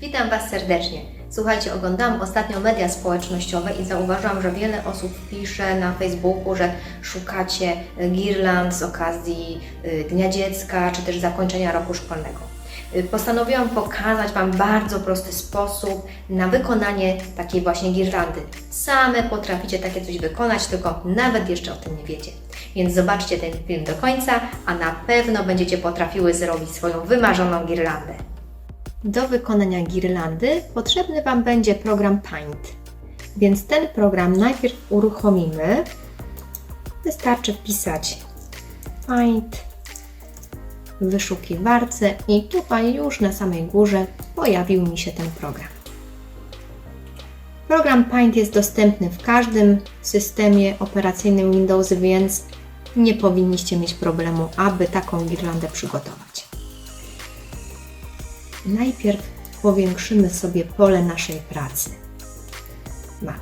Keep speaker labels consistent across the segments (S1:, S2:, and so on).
S1: Witam Was serdecznie. Słuchajcie, oglądałam ostatnio media społecznościowe i zauważyłam, że wiele osób pisze na Facebooku, że szukacie girland z okazji y, Dnia Dziecka czy też zakończenia roku szkolnego. Y, Postanowiłam pokazać Wam bardzo prosty sposób na wykonanie takiej właśnie girlandy. Same potraficie takie coś wykonać, tylko nawet jeszcze o tym nie wiecie. Więc zobaczcie ten film do końca, a na pewno będziecie potrafiły zrobić swoją wymarzoną girlandę. Do wykonania girlandy potrzebny Wam będzie program Paint. Więc ten program najpierw uruchomimy. Wystarczy wpisać Paint w wyszukiwarce i tutaj już na samej górze pojawił mi się ten program. Program Paint jest dostępny w każdym systemie operacyjnym Windows, więc nie powinniście mieć problemu, aby taką girlandę przygotować. Najpierw powiększymy sobie pole naszej pracy. Mamy.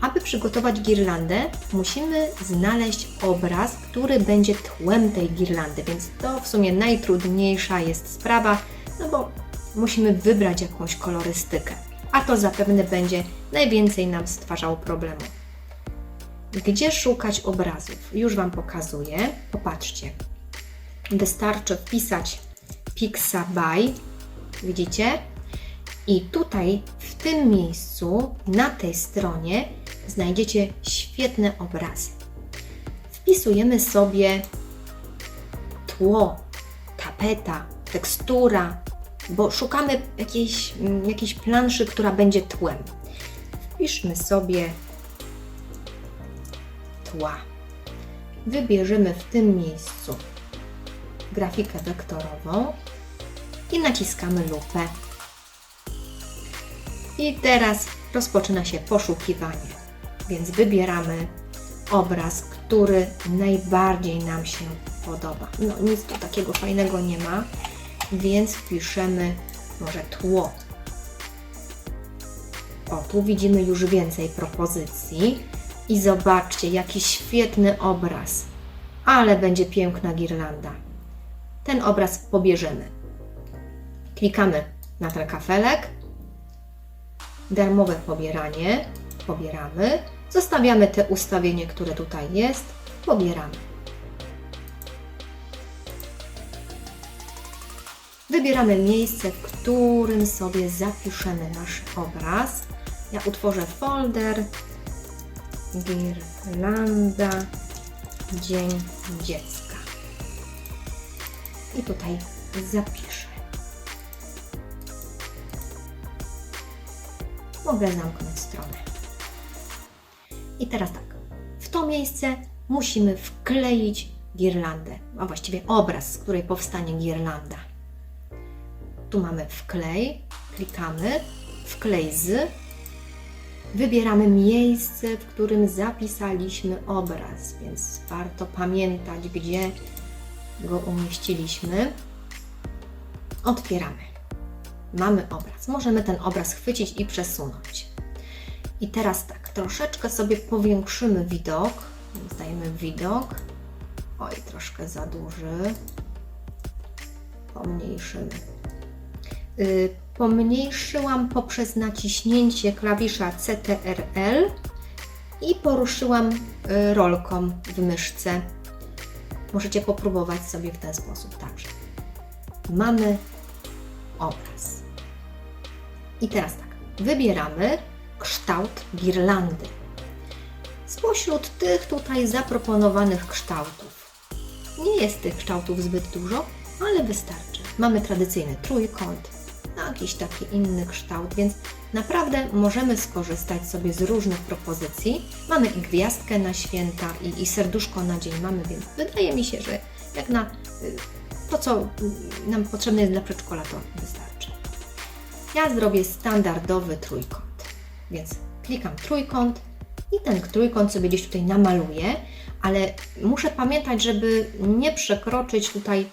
S1: Aby przygotować girlandę, musimy znaleźć obraz, który będzie tłem tej girlandy, więc to w sumie najtrudniejsza jest sprawa, no bo musimy wybrać jakąś kolorystykę, a to zapewne będzie najwięcej nam stwarzało problemu. Gdzie szukać obrazów? Już Wam pokazuję. Popatrzcie. Wystarczy wpisać Pixabay, widzicie? I tutaj, w tym miejscu, na tej stronie, znajdziecie świetne obrazy. Wpisujemy sobie tło, tapeta, tekstura, bo szukamy jakiejś, mm, jakiejś planszy, która będzie tłem. Wpiszmy sobie tła. Wybierzemy w tym miejscu grafikę wektorową i naciskamy lupę. I teraz rozpoczyna się poszukiwanie. Więc wybieramy obraz, który najbardziej nam się podoba. No nic tu takiego fajnego nie ma, więc wpiszemy może tło. O, tu widzimy już więcej propozycji. I zobaczcie, jaki świetny obraz. Ale będzie piękna girlanda. Ten obraz pobierzemy. Klikamy na ten kafelek. Darmowe pobieranie. Pobieramy. Zostawiamy te ustawienie, które tutaj jest. Pobieramy. Wybieramy miejsce, w którym sobie zapiszemy nasz obraz. Ja utworzę folder Girlanda Dzień Dziecka. I tutaj zapiszę. Mogę zamknąć stronę. I teraz tak. W to miejsce musimy wkleić girlandę, a właściwie obraz, z której powstanie girlanda. Tu mamy wklej, klikamy, wklej z, wybieramy miejsce, w którym zapisaliśmy obraz, więc warto pamiętać, gdzie go umieściliśmy. Otwieramy. Mamy obraz. Możemy ten obraz chwycić i przesunąć. I teraz tak, troszeczkę sobie powiększymy widok. Więc dajemy widok. Oj, troszkę za duży. Pomniejszymy. Y, pomniejszyłam poprzez naciśnięcie klawisza CTRL i poruszyłam y, rolką w myszce. Możecie popróbować sobie w ten sposób także. Mamy obraz. I teraz tak, wybieramy kształt girlandy. Spośród tych tutaj zaproponowanych kształtów. Nie jest tych kształtów zbyt dużo, ale wystarczy. Mamy tradycyjny trójkąt, jakiś taki inny kształt, więc naprawdę możemy skorzystać sobie z różnych propozycji. Mamy i gwiazdkę na święta, i, i serduszko na dzień mamy, więc wydaje mi się, że jak na y, to, co nam potrzebne jest dla przedszkola, to wystarczy. Ja zrobię standardowy trójkąt, więc klikam trójkąt i ten trójkąt sobie gdzieś tutaj namaluję, ale muszę pamiętać, żeby nie przekroczyć tutaj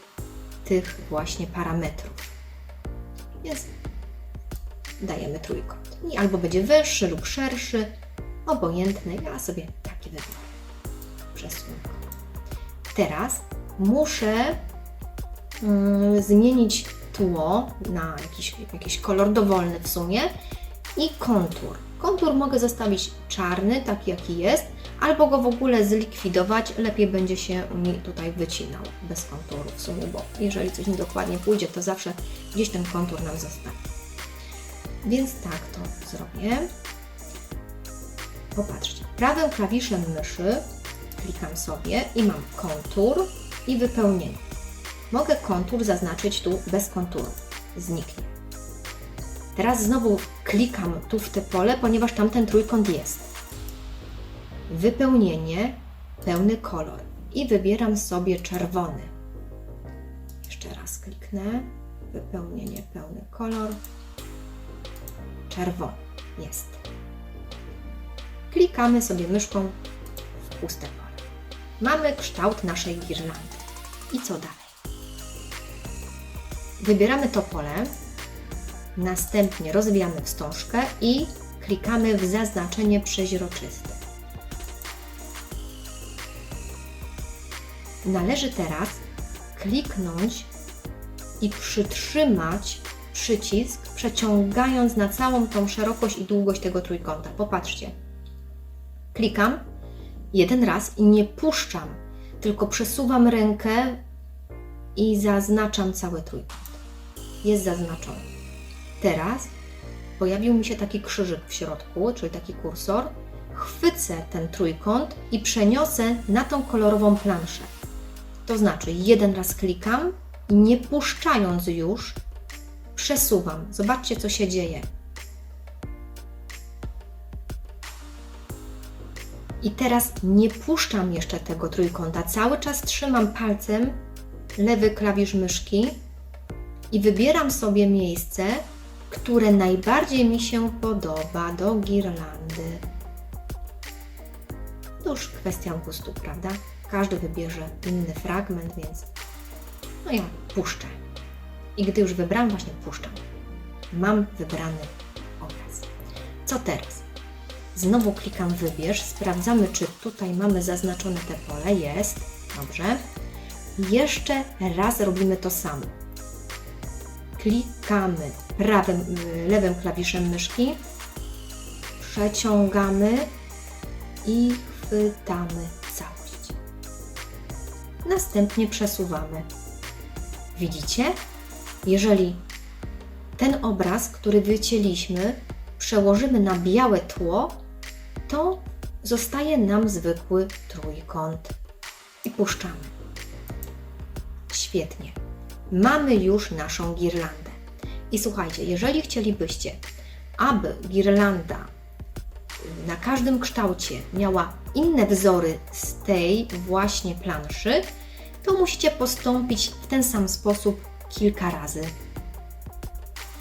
S1: tych właśnie parametrów. Więc dajemy trójkąt. I albo będzie wyższy lub szerszy, obojętny. Ja sobie taki wybiorę. Przesunę. Teraz muszę mm, zmienić tło na jakiś, jakiś kolor dowolny w sumie i kontur. Kontur mogę zostawić czarny, taki jaki jest, albo go w ogóle zlikwidować. Lepiej będzie się mi tutaj wycinał bez konturu w sumie, bo jeżeli coś niedokładnie pójdzie, to zawsze gdzieś ten kontur nam zostanie. Więc tak to zrobię. Popatrzcie, prawym klawiszem myszy klikam sobie i mam kontur i wypełnienie. Mogę kontur zaznaczyć tu bez konturu. Zniknie. Teraz znowu klikam tu w te pole, ponieważ tam ten trójkąt jest. Wypełnienie, pełny kolor i wybieram sobie czerwony. Jeszcze raz kliknę. Wypełnienie, pełny kolor. Czerwony jest. Klikamy sobie myszką w puste pole. Mamy kształt naszej girlandy. I co dalej? Wybieramy to pole, następnie rozwijamy wstążkę i klikamy w zaznaczenie przeźroczyste. Należy teraz kliknąć i przytrzymać przycisk, przeciągając na całą tą szerokość i długość tego trójkąta. Popatrzcie. Klikam jeden raz i nie puszczam, tylko przesuwam rękę i zaznaczam cały trójkąt. Jest zaznaczony. Teraz pojawił mi się taki krzyżyk w środku, czyli taki kursor. Chwycę ten trójkąt i przeniosę na tą kolorową planszę. To znaczy, jeden raz klikam nie puszczając już, przesuwam. Zobaczcie, co się dzieje. I teraz nie puszczam jeszcze tego trójkąta. Cały czas trzymam palcem lewy klawisz myszki i wybieram sobie miejsce, które najbardziej mi się podoba do girlandy. To już kwestia gustu, prawda? Każdy wybierze inny fragment, więc no ja puszczę. I gdy już wybrałam, właśnie puszczam. Mam wybrany obraz. Co teraz? Znowu klikam wybierz, sprawdzamy, czy tutaj mamy zaznaczone te pole. Jest, dobrze. Jeszcze raz robimy to samo. Klikamy prawym, lewym klawiszem myszki, przeciągamy i chwytamy całość. Następnie przesuwamy. Widzicie? Jeżeli ten obraz, który wycięliśmy, przełożymy na białe tło, to zostaje nam zwykły trójkąt. I puszczamy. Świetnie. Mamy już naszą girlandę. I słuchajcie, jeżeli chcielibyście, aby girlanda na każdym kształcie miała inne wzory z tej właśnie planszy, to musicie postąpić w ten sam sposób kilka razy.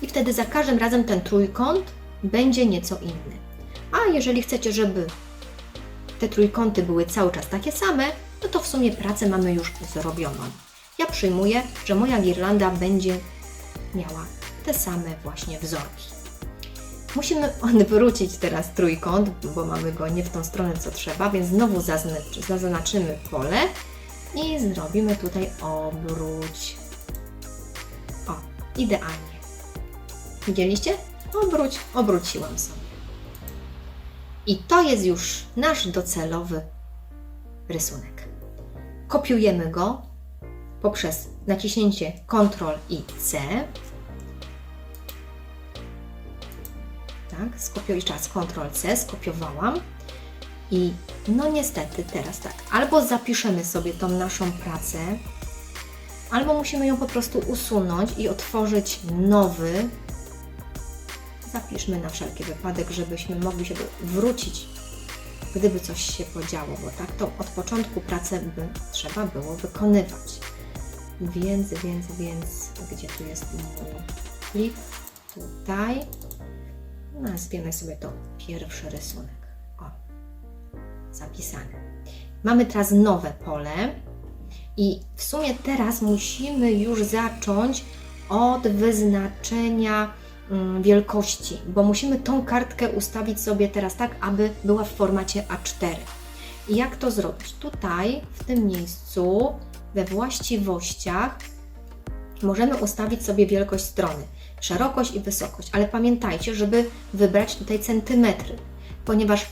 S1: I wtedy za każdym razem ten trójkąt będzie nieco inny. A jeżeli chcecie, żeby te trójkąty były cały czas takie same, no to w sumie pracę mamy już zrobioną. Ja przyjmuję, że moja girlanda będzie miała te same właśnie wzorki. Musimy odwrócić teraz trójkąt, bo mamy go nie w tą stronę, co trzeba, więc znowu zaznaczymy pole i zrobimy tutaj obróć. Idealnie. Widzieliście? Obróć, obróciłam sobie. I to jest już nasz docelowy rysunek. Kopiujemy go poprzez naciśnięcie Ctrl i C. Tak, skopiuj jeszcze Ctrl C, skopiowałam. I no niestety teraz tak, albo zapiszemy sobie tą naszą pracę, albo musimy ją po prostu usunąć i otworzyć nowy. Zapiszmy na wszelki wypadek, żebyśmy mogli się wrócić, gdyby coś się podziało, bo tak to od początku pracę by trzeba było wykonywać. Więc, więc, więc, gdzie tu jest mój plik? Tutaj. Nazwiemy sobie to pierwszy rysunek. O, zapisane. Mamy teraz nowe pole i w sumie teraz musimy już zacząć od wyznaczenia mm, wielkości, bo musimy tą kartkę ustawić sobie teraz tak, aby była w formacie A4. I jak to zrobić? Tutaj, w tym miejscu, we właściwościach możemy ustawić sobie wielkość strony, szerokość i wysokość, ale pamiętajcie, żeby wybrać tutaj centymetry, ponieważ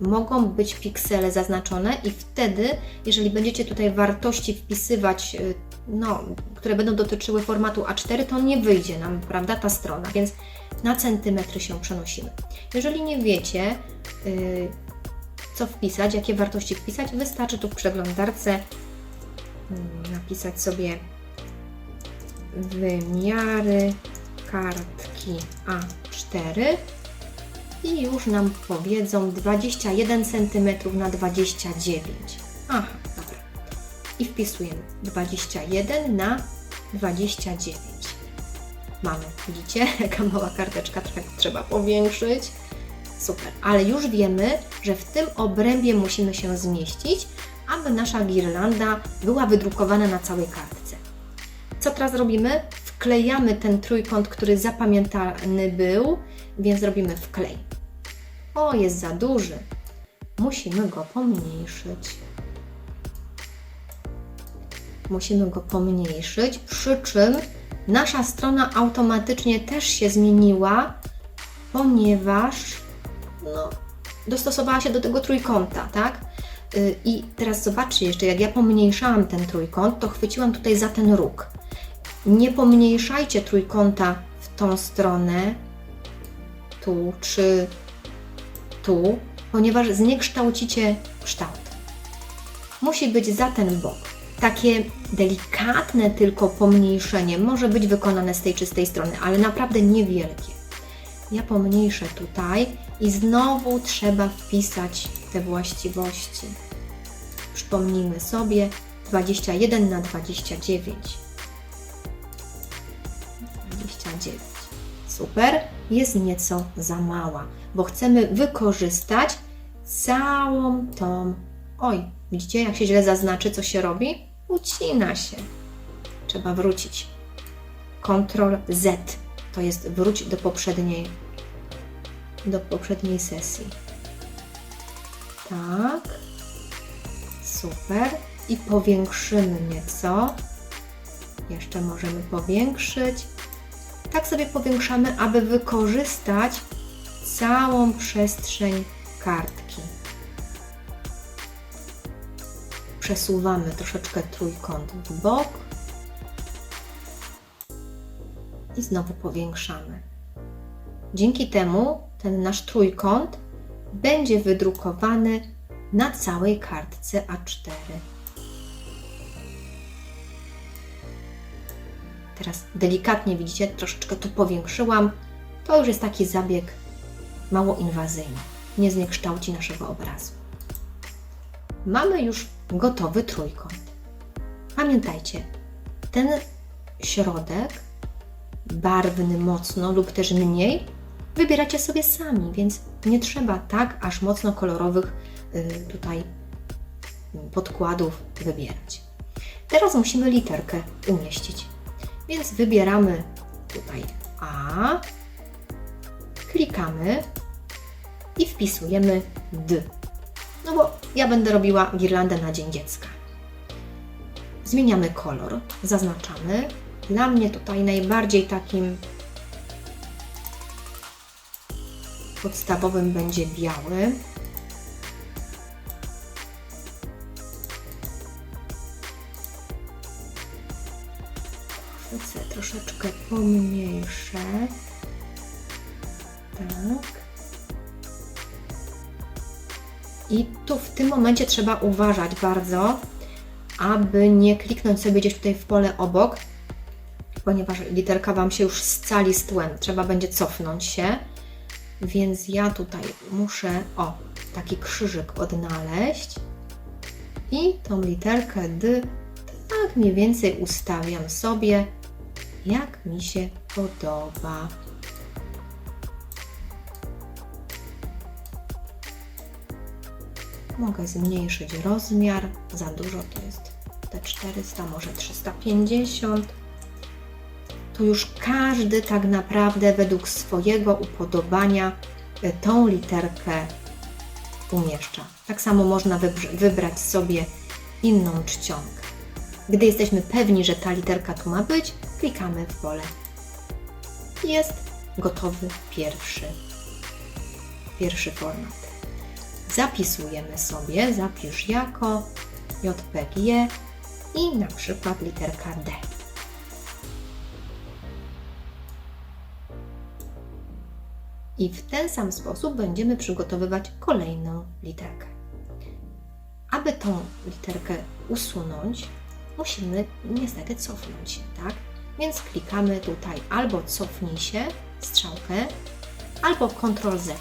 S1: mogą być piksele zaznaczone i wtedy, jeżeli będziecie tutaj wartości wpisywać, y, no, które będą dotyczyły formatu A4, to nie wyjdzie nam, prawda, ta strona, więc na centymetry się przenosimy. Jeżeli nie wiecie, y, co wpisać, jakie wartości wpisać, wystarczy tu w przeglądarce mm, napisać sobie wymiary kartki A4 i już nam powiedzą 21 cm na 29. Aha, dobra. I wpisujemy 21 na 29. Mamy, widzicie, jaka mała karteczka, trzeba powiększyć. Super, ale już wiemy, że w tym obrębie musimy się zmieścić, aby nasza girlanda była wydrukowana na całej kartce. Co teraz robimy? Wklejamy ten trójkąt, który zapamiętany był, więc robimy wklej. O, jest za duży. Musimy go pomniejszyć. Musimy go pomniejszyć, przy czym nasza strona automatycznie też się zmieniła, ponieważ no, dostosowała się do tego trójkąta, tak? Y, I teraz zobaczcie jeszcze, jak ja pomniejszałam ten trójkąt, to chwyciłam tutaj za ten róg. Nie pomniejszajcie trójkąta w tą stronę, tu czy tu, ponieważ zniekształcicie kształt. Musi być za ten bok. Takie delikatne tylko pomniejszenie może być wykonane z tej czystej strony, ale naprawdę niewielkie. Ja pomniejszę tutaj i znowu trzeba wpisać te właściwości. Przypomnijmy sobie 21 na 29. 29. Super. Jest nieco za mała, bo chcemy wykorzystać całą tą. Oj, widzicie, jak się źle zaznaczy, co się robi? Ucina się. Trzeba wrócić. Ctrl Z to jest wróć do poprzedniej do poprzedniej sesji. Tak. Super. I powiększymy nieco. Jeszcze możemy powiększyć. Tak sobie powiększamy, aby wykorzystać całą przestrzeń kartki. Przesuwamy troszeczkę trójkąt w bok i znowu powiększamy. Dzięki temu ten nasz trójkąt będzie wydrukowany na całej kartce A4. Teraz delikatnie widzicie, troszeczkę tu powiększyłam. To już jest taki zabieg mało inwazyjny. Nie zniekształci naszego obrazu. Mamy już gotowy trójkąt. Pamiętajcie, ten środek barwny mocno lub też mniej wybieracie sobie sami, więc nie trzeba tak aż mocno kolorowych y, tutaj podkładów wybierać. Teraz musimy literkę umieścić. Więc wybieramy tutaj A, klikamy i wpisujemy D. No bo ja będę robiła girlandę na Dzień Dziecka. Zmieniamy kolor, zaznaczamy. Dla mnie tutaj najbardziej takim podstawowym będzie biały. Pomniejsze. Tak. I tu w tym momencie trzeba uważać bardzo, aby nie kliknąć sobie gdzieś tutaj w pole obok, ponieważ literka Wam się już scali z tłem. Trzeba będzie cofnąć się. Więc ja tutaj muszę, o, taki krzyżyk odnaleźć i tą literkę D tak mniej więcej ustawiam sobie, jak mi się podoba. Mogę zmniejszyć rozmiar, za dużo to jest te 400, może 350 to już każdy tak naprawdę według swojego upodobania e, tą literkę umieszcza. Tak samo można wybrać sobie inną czcionkę. Gdy jesteśmy pewni, że ta literka tu ma być, klikamy w pole. Jest gotowy pierwszy, pierwszy format. Zapisujemy sobie, zapisz jako JPG i na przykład literka D. I w ten sam sposób będziemy przygotowywać kolejną literkę. Aby tą literkę usunąć, musimy niestety cofnąć się, tak? Więc klikamy tutaj albo cofnij się, strzałkę, albo Ctrl Z.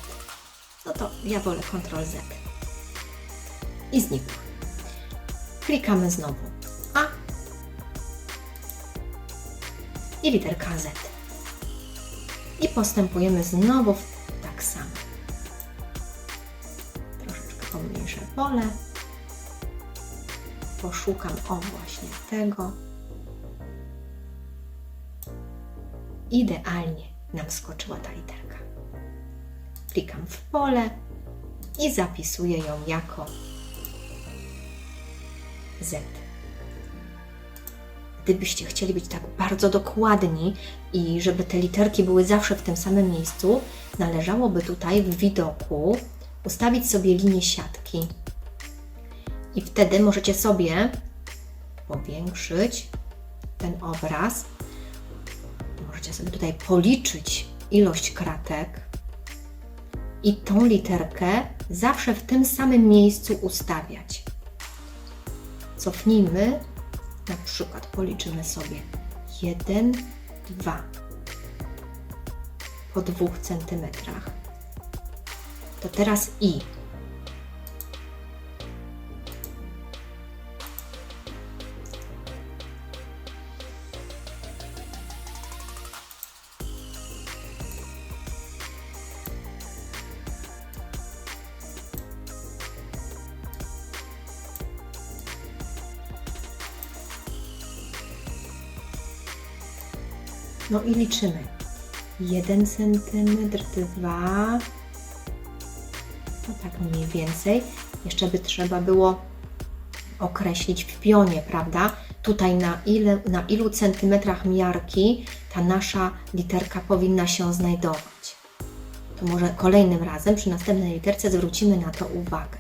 S1: No to ja wolę Ctrl Z. I znikła. Klikamy znowu A i literka Z. I postępujemy znowu tak samo. Troszeczkę pomniejszę pole. Poszukam o właśnie tego. Idealnie nam skoczyła ta literka. Klikam w pole i zapisuję ją jako Z. Gdybyście chcieli być tak bardzo dokładni i żeby te literki były zawsze w tym samym miejscu, należałoby tutaj w widoku ustawić sobie linię siatki. I wtedy możecie sobie powiększyć ten obraz. Możecie sobie tutaj policzyć ilość kratek i tą literkę zawsze w tym samym miejscu ustawiać. Cofnijmy, na przykład policzymy sobie 1, 2 po 2 cm. To teraz i. No i liczymy. 1 cm, 2. No tak mniej więcej. Jeszcze by trzeba było określić w pionie, prawda? Tutaj na, ile, na ilu centymetrach miarki ta nasza literka powinna się znajdować. To może kolejnym razem, przy następnej literce, zwrócimy na to uwagę.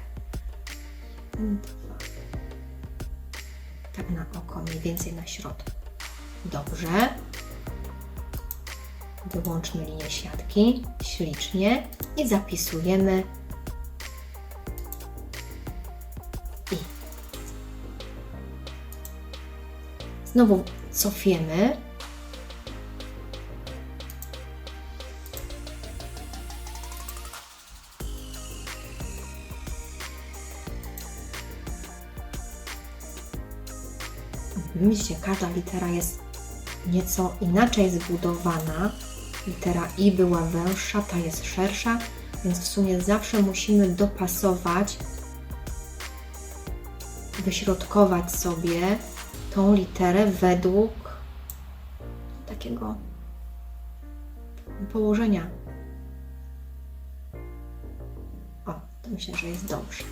S1: Tak na oko, mniej więcej na środku. Dobrze. Wyłączmy linię siatki ślicznie i zapisujemy i. Znowu cofiemy. Mhm, Widzicie, każda litera jest nieco inaczej zbudowana. Litera I była węższa, ta jest szersza, więc w sumie zawsze musimy dopasować, wyśrodkować sobie tą literę według takiego położenia. O, to myślę, że jest dobrze.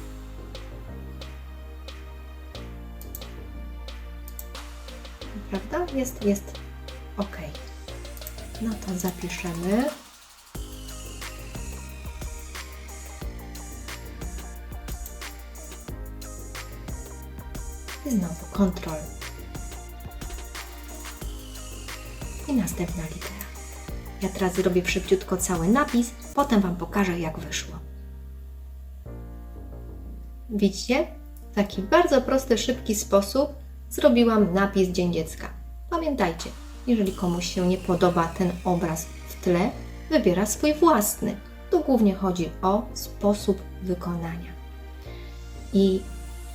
S1: Prawda? Jest, jest ok. No to zapiszemy. I znowu kontrol. I następna litera. Ja teraz zrobię szybciutko cały napis, potem Wam pokażę jak wyszło. Widzicie? W taki bardzo prosty, szybki sposób zrobiłam napis Dzień Dziecka. Pamiętajcie, jeżeli komuś się nie podoba ten obraz w tle, wybiera swój własny. Tu głównie chodzi o sposób wykonania. I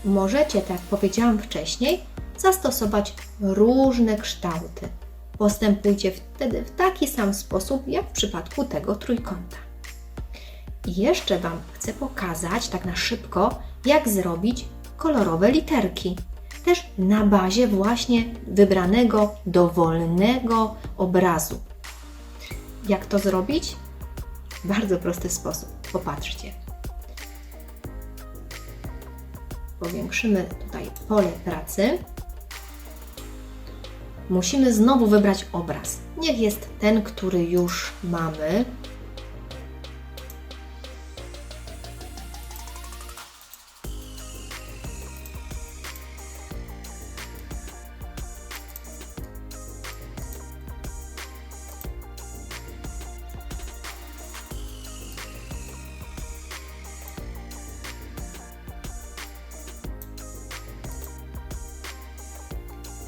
S1: możecie, tak jak powiedziałam wcześniej, zastosować różne kształty. Postępujcie wtedy w taki sam sposób, jak w przypadku tego trójkąta. I jeszcze Wam chcę pokazać, tak na szybko, jak zrobić kolorowe literki. Też na bazie właśnie wybranego dowolnego obrazu. Jak to zrobić? Bardzo prosty sposób. Popatrzcie. Powiększymy tutaj pole pracy. musimy znowu wybrać obraz. Niech jest ten, który już mamy.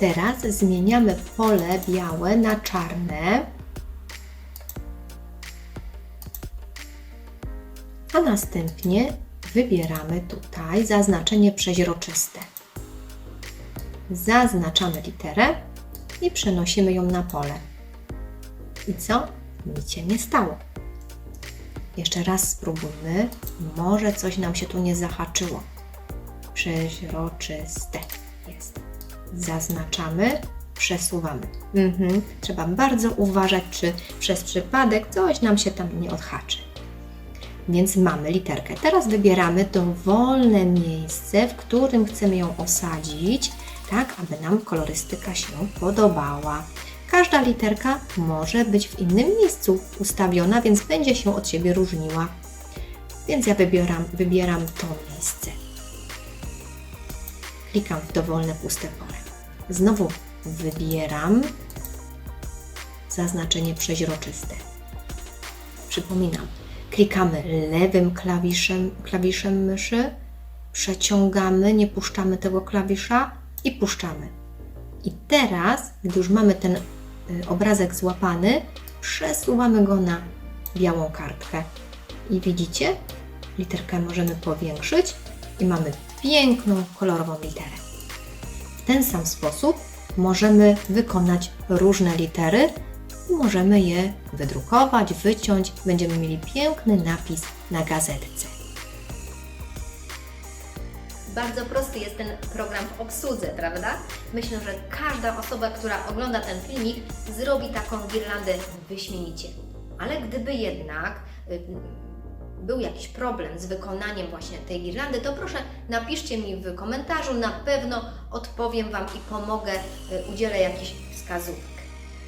S1: Teraz zmieniamy pole białe na czarne. A następnie wybieramy tutaj zaznaczenie przeźroczyste. Zaznaczamy literę i przenosimy ją na pole. I co? Nic się nie stało. Jeszcze raz spróbujmy. Może coś nam się tu nie zahaczyło. Przeźroczyste zaznaczamy, przesuwamy. Mhm. Trzeba bardzo uważać, czy przez przypadek coś nam się tam nie odhaczy. Więc mamy literkę. Teraz wybieramy dowolne miejsce, w którym chcemy ją osadzić, tak aby nam kolorystyka się podobała. Każda literka może być w innym miejscu ustawiona, więc będzie się od siebie różniła. Więc ja wybieram, wybieram to miejsce. Klikam w dowolne puste pole. Znowu wybieram zaznaczenie przeźroczyste. Przypominam, klikamy lewym klawiszem, klawiszem myszy, przeciągamy, nie puszczamy tego klawisza i puszczamy. I teraz, gdy już mamy ten y, obrazek złapany, przesuwamy go na białą kartkę. I widzicie, literkę możemy powiększyć i mamy piękną, kolorową literę. Ten sam sposób możemy wykonać różne litery i możemy je wydrukować, wyciąć. Będziemy mieli piękny napis na gazetce. Bardzo prosty jest ten program w obsłudze, prawda? Myślę, że każda osoba, która ogląda ten filmik, zrobi taką girlandę wyśmienicie. Ale gdyby jednak y, był jakiś problem z wykonaniem właśnie tej girlandy, to proszę napiszcie mi w komentarzu, na pewno odpowiem Wam i pomogę, y, udzielę jakichś wskazówek.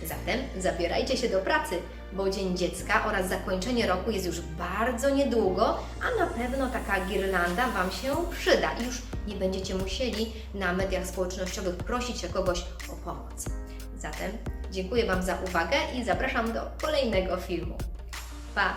S1: Zatem zabierajcie się do pracy, bo Dzień Dziecka oraz zakończenie roku jest już bardzo niedługo, a na pewno taka girlanda Wam się przyda i już nie będziecie musieli na mediach społecznościowych prosić kogoś o pomoc. Zatem dziękuję Wam za uwagę i zapraszam do kolejnego filmu. Pa!